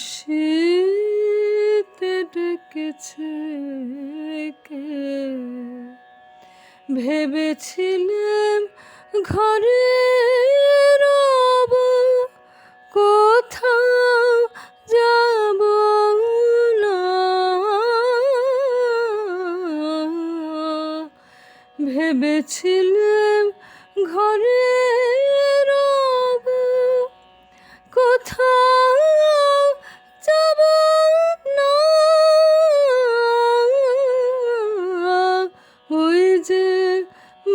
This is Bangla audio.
হাসিতে ডেকেছে কে ভেবেছিলাম ঘরে রব কোথাও যাব না। ভেবেছিলাম ঘরে